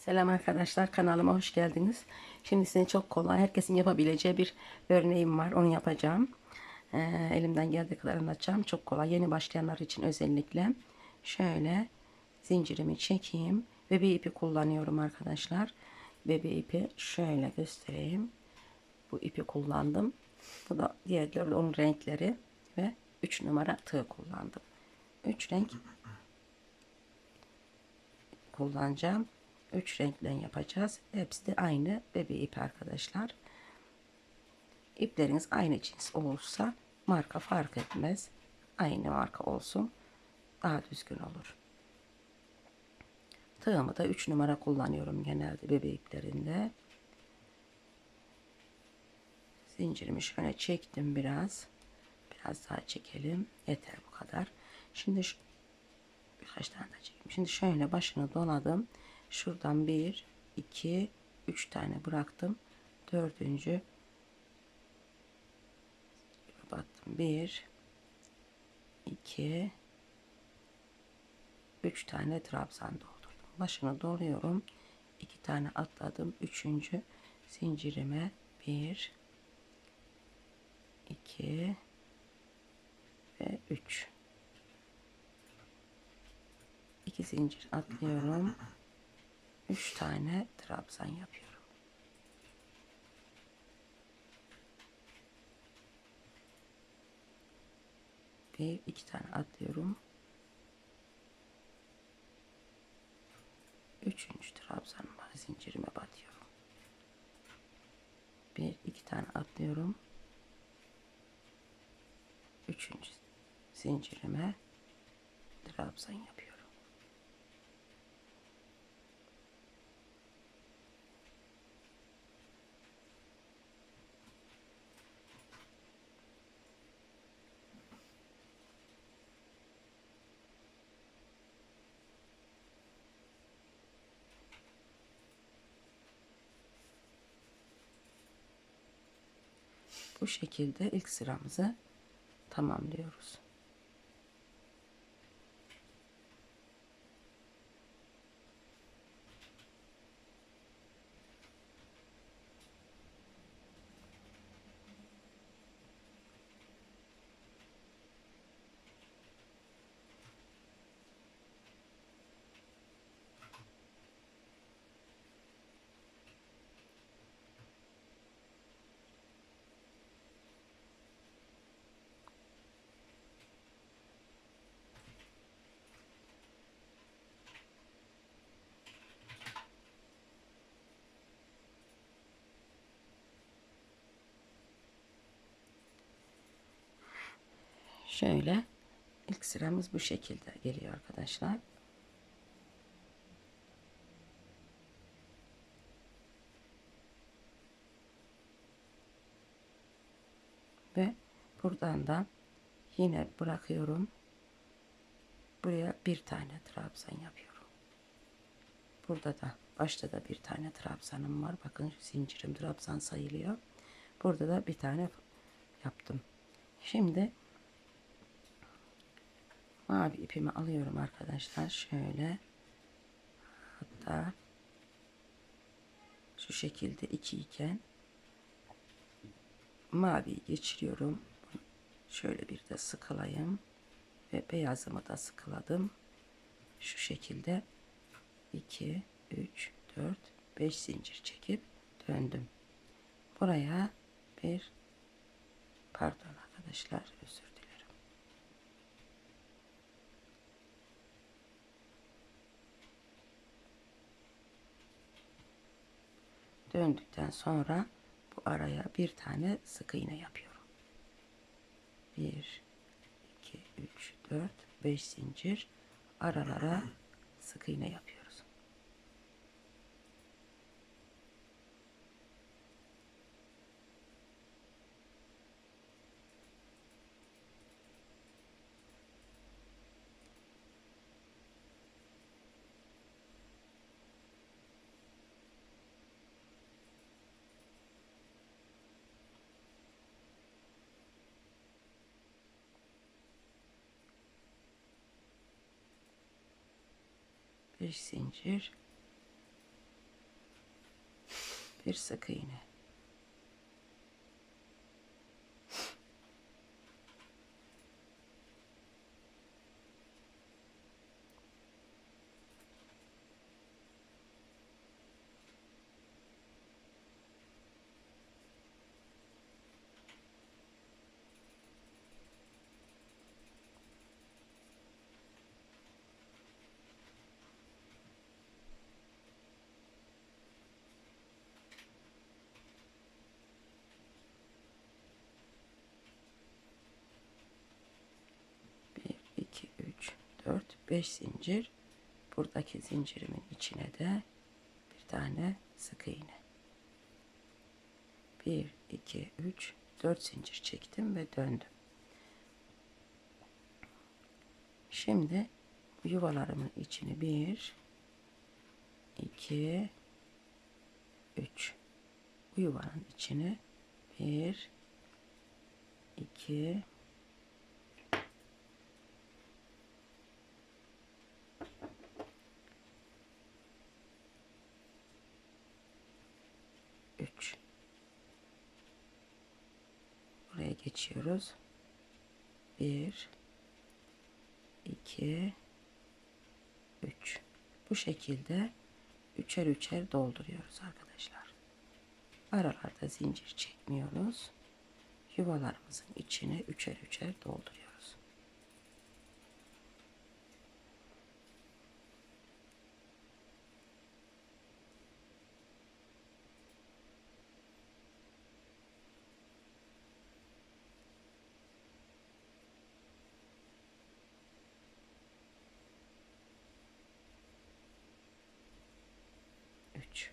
Selam arkadaşlar kanalıma hoş geldiniz. Şimdi size çok kolay herkesin yapabileceği bir örneğim var. Onu yapacağım. Ee, elimden geldiği kadar anlatacağım. Çok kolay yeni başlayanlar için özellikle. Şöyle zincirimi çekeyim. Bebe ipi kullanıyorum arkadaşlar. Bebe ipi şöyle göstereyim. Bu ipi kullandım. Bu da diğerleri onun renkleri ve 3 numara tığ kullandım. 3 renk kullanacağım. Üç renkten yapacağız. Hepsi de aynı bebe ipi arkadaşlar. İpleriniz aynı cins olursa marka fark etmez. Aynı marka olsun. Daha düzgün olur. Tığımı da 3 numara kullanıyorum genelde bebe iplerinde. Zincirimi şöyle çektim biraz. Biraz daha çekelim. Yeter bu kadar. Şimdi şu, birkaç tane daha çekeyim. Şimdi şöyle başını doladım. Şuradan bir, iki, üç tane bıraktım. Dördüncü battım. Bir, iki, üç tane trabzan doldurdum. Başını doluyorum. İki tane atladım. Üçüncü zincirime bir, iki ve üç. İki zincir atlıyorum. 3 tane trabzan yapıyorum. Bir iki tane atlıyorum. Üçüncü trabzanıma zincirime batıyorum. Bir iki tane atlıyorum. Üçüncü zincirime trabzan yapıyorum. Bu şekilde ilk sıramızı tamamlıyoruz. Şöyle ilk sıramız bu şekilde geliyor arkadaşlar. Ve buradan da yine bırakıyorum. Buraya bir tane trabzan yapıyorum. Burada da başta da bir tane trabzanım var. Bakın zincirim trabzan sayılıyor. Burada da bir tane yaptım. Şimdi mavi ipimi alıyorum arkadaşlar. Şöyle hatta şu şekilde iki iken mavi geçiriyorum. Şöyle bir de sıkılayım ve beyazımı da sıkıladım. Şu şekilde 2 3 4 5 zincir çekip döndüm. Buraya bir pardon arkadaşlar özür Döndükten sonra bu araya bir tane sık iğne yapıyorum. 1 2 3 4 5 zincir aralara sık iğne yapıyoruz. bir zincir. Bir sık iğne. 5 zincir. Buradaki zincirimin içine de bir tane sık iğne. 1 2 3 4 zincir çektim ve döndüm. Şimdi yuvalarımın içini 1 2 3 bu yuvanın içini 1 2 geçiyoruz. Bir, iki, üç. Bu şekilde üçer üçer dolduruyoruz arkadaşlar. Aralarda zincir çekmiyoruz. Yuvalarımızın içine üçer üçer dolduruyoruz. Üç.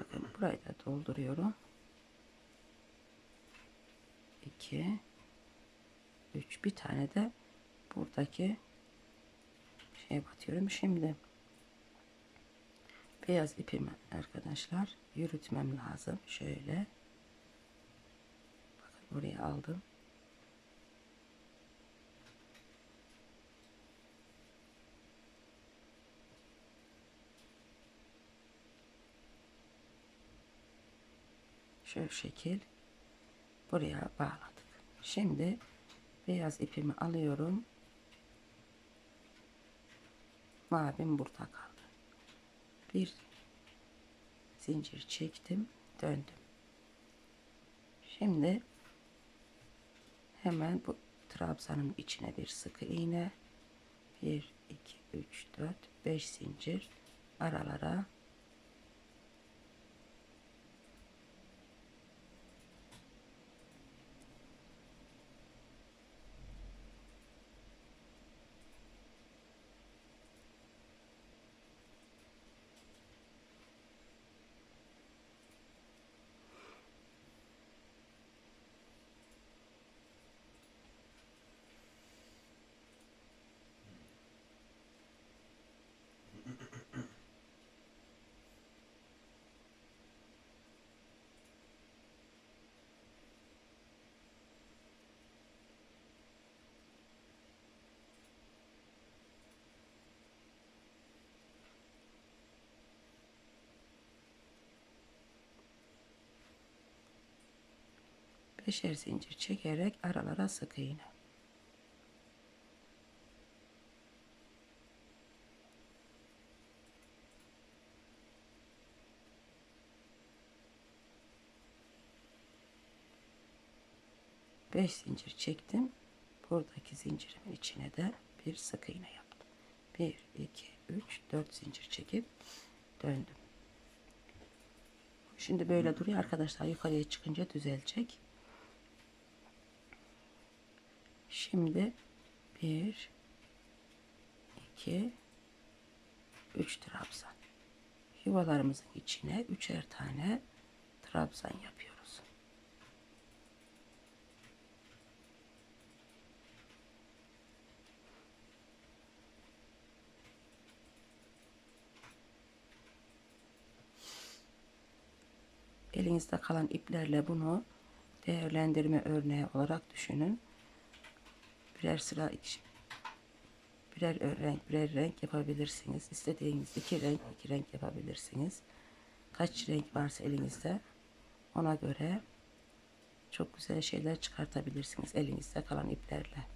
Bakın burayı da dolduruyorum. 2 3 bir tane de buradaki şeye batıyorum. Şimdi beyaz ipimi arkadaşlar yürütmem lazım. Şöyle bakın buraya aldım. Şöyle şekil buraya bağladık. Şimdi beyaz ipimi alıyorum. Mavim burada kaldı. Bir zincir çektim, döndüm. Şimdi hemen bu trabzanın içine bir sık iğne 1 2 3 4 5 zincir aralara ikişer zincir çekerek aralara sık iğne. Beş zincir çektim. Buradaki zincirimin içine de bir sık iğne yaptım. Bir, iki, üç, dört zincir çekip döndüm. Şimdi böyle duruyor arkadaşlar yukarıya çıkınca düzelecek. Şimdi 1 2 3 trabzan. Yuvalarımızın içine üçer tane trabzan yapıyoruz. Elinizde kalan iplerle bunu değerlendirme örneği olarak düşünün. Birer sıra birer renk birer renk yapabilirsiniz. İstediğiniz iki renk iki renk yapabilirsiniz. Kaç renk varsa elinizde ona göre çok güzel şeyler çıkartabilirsiniz elinizde kalan iplerle.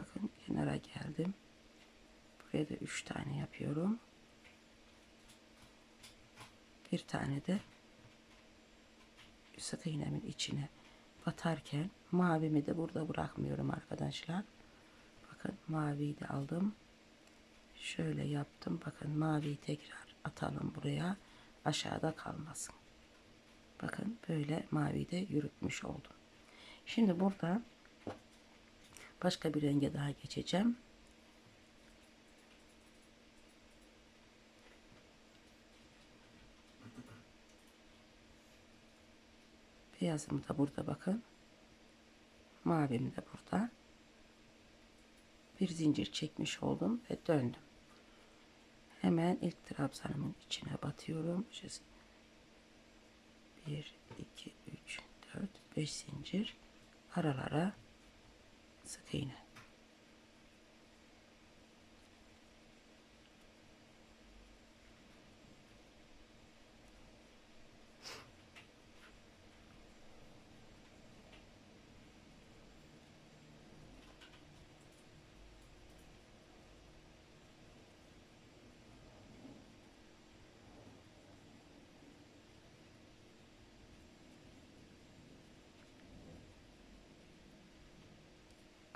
Bakın kenara geldim. Buraya da üç tane yapıyorum. Bir tane de sık iğnemin içine batarken mavimi de burada bırakmıyorum arkadaşlar. Bakın maviyi de aldım. Şöyle yaptım. Bakın maviyi tekrar atalım buraya. Aşağıda kalmasın. Bakın böyle maviyi de yürütmüş oldum. Şimdi burada başka bir renge daha geçeceğim. Beyazımı da burada bakın. Mavimi de burada. Bir zincir çekmiş oldum ve döndüm. Hemen ilk trabzanımın içine batıyorum. 1, 2, 3, 4, 5 zincir aralara sık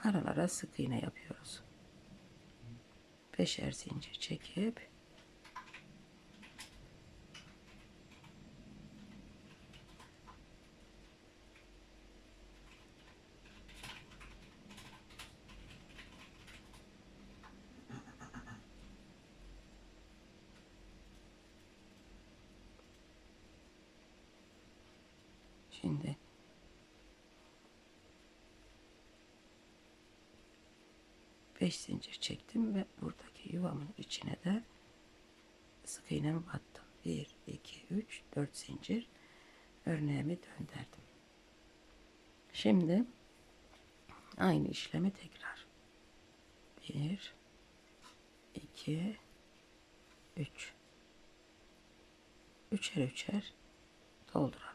aralara sık iğne yapıyoruz. Beşer zincir çekip Şimdi 5 zincir çektim ve buradaki yuvamın içine de sık iğnemi battım. 1, 2, 3, 4 zincir örneğimi döndürdüm. Şimdi aynı işlemi tekrar 1 2 3 üçer üçer dolduralım.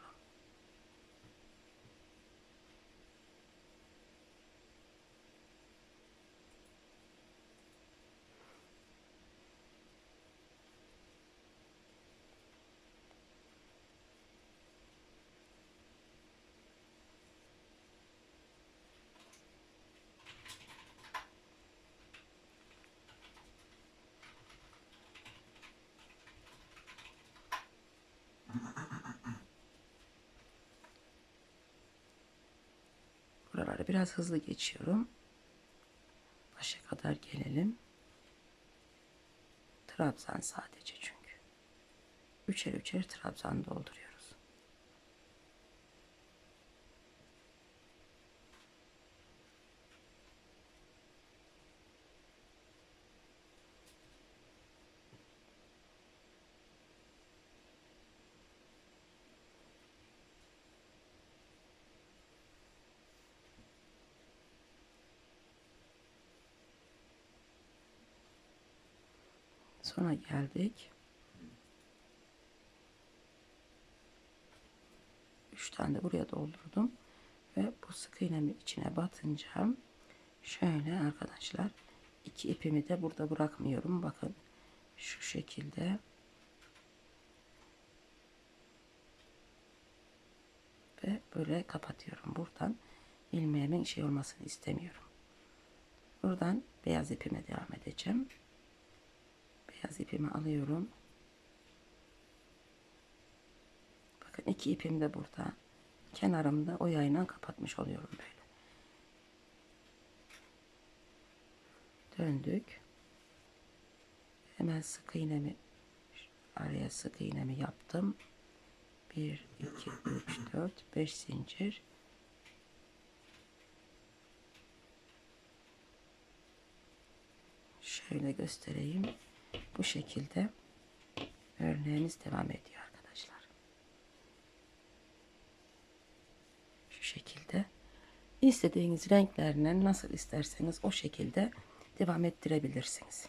Buraları biraz hızlı geçiyorum. Başa kadar gelelim. Trabzan sadece çünkü. Üçer üçer trabzan dolduruyoruz. Sonra geldik. Üç tane de buraya doldurdum. Ve bu sık iğnemi içine batınca şöyle arkadaşlar iki ipimi de burada bırakmıyorum. Bakın şu şekilde ve böyle kapatıyorum. Buradan ilmeğimin şey olmasını istemiyorum. Buradan beyaz ipime devam edeceğim. Beyaz ipimi alıyorum. Bakın iki ipim de burada. Kenarımda o yayla kapatmış oluyorum böyle. Döndük. Hemen sık iğnemi araya sık iğnemi yaptım. 1 2 3 4 5 zincir. Şöyle göstereyim. Bu şekilde örneğimiz devam ediyor arkadaşlar. Şu şekilde istediğiniz renklerle nasıl isterseniz o şekilde devam ettirebilirsiniz.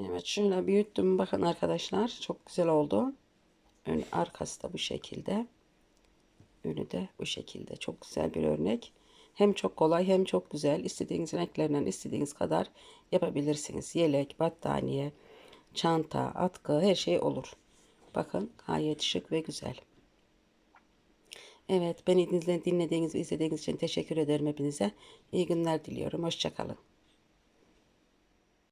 Evet şöyle büyüttüm bakın arkadaşlar çok güzel oldu. Ön arkası da bu şekilde. Önü de bu şekilde. Çok güzel bir örnek. Hem çok kolay hem çok güzel. İstediğiniz renklerden istediğiniz kadar yapabilirsiniz. Yelek, battaniye, çanta, atkı her şey olur. Bakın gayet şık ve güzel. Evet beni dinlediğiniz ve izlediğiniz için teşekkür ederim hepinize. İyi günler diliyorum. Hoşçakalın.